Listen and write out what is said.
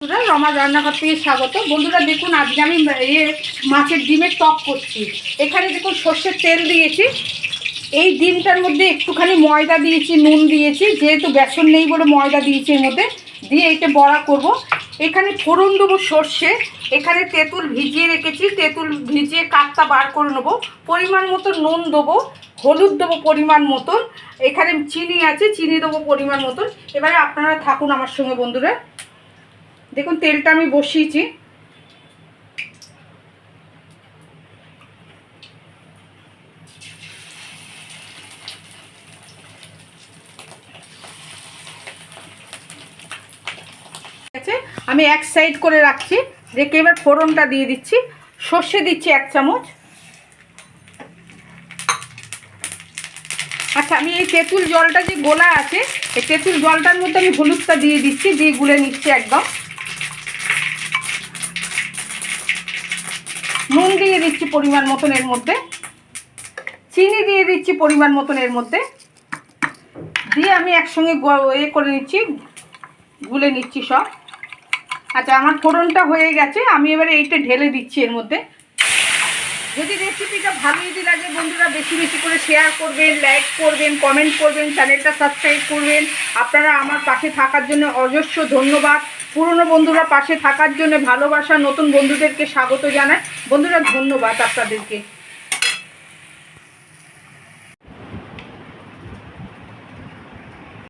বন্ধুরা রমার রান্নাঘর থেকে স্বাগত। বন্ধুরা, দেখুন, আজকে আমি ইয়ে মাছের ডিমের টক করছি। এখানে দেখুন, সর্ষের তেল দিয়েছি। এই ডিমটার মধ্যে একটুখানি ময়দা দিয়েছি, নুন দিয়েছি। যেহেতু বেসন নেই বলে ময়দা দিয়েছি এর মধ্যে, দিয়ে এটা বড়া করব। এখানে ফোড়ন দেবো সর্ষে। এখানে তেঁতুল ভিজিয়ে রেখেছি। তেঁতুল ভিজিয়ে কাকটা বার করে নেব। পরিমাণ মতো নুন দেবো। হলুদ দেবো পরিমাণ মতন। এখানে চিনি আছে, চিনি দেবো পরিমাণ মতন। এবারে আপনারা থাকুন আমার সঙ্গে, বন্ধুরা। দেখুন, তেলটা আমি বসিয়েছি। আমি এক সাইড করে রাখছি। রেখে এবার ফোড়নটা দিয়ে দিচ্ছি। সর্ষে দিচ্ছি এক চামচ। আচ্ছা আমি এই তেঁতুল জলটা যে গোলা আছে, এই তেঁতুল জলটার মধ্যে আমি হলুদটা দিয়ে দিচ্ছি, দিয়ে গুলে নিচ্ছি একদম। নুন দিয়ে দিচ্ছি পরিমাণ মতন এর মধ্যে। চিনি দিয়ে দিচ্ছি পরিমাণ মতন এর মধ্যে। দিয়ে আমি একসঙ্গে এ করে নিচ্ছি, গুলে নিচ্ছি সব। আচ্ছা আমার ফোড়নটা হয়ে গেছে, আমি এবারে এইটা ঢেলে দিচ্ছি এর মধ্যে। যদি রেসিপিটা ভালো যদি লাগে বন্ধুরা বেশি বেশি করে শেয়ার করবেন লাইক করবেন কমেন্ট করবেন চ্যানেলটা সাবস্ক্রাইব করবেন। আপনারা আমার পাশে থাকার জন্য অজস্র ধন্যবাদ। পুরনো বন্ধুরা পাশে থাকার জন্য ভালোবাসা, নতুন বন্ধুদেরকে স্বাগত জানায় বন্ধুরা, ধন্যবাদ আপনাদেরকে।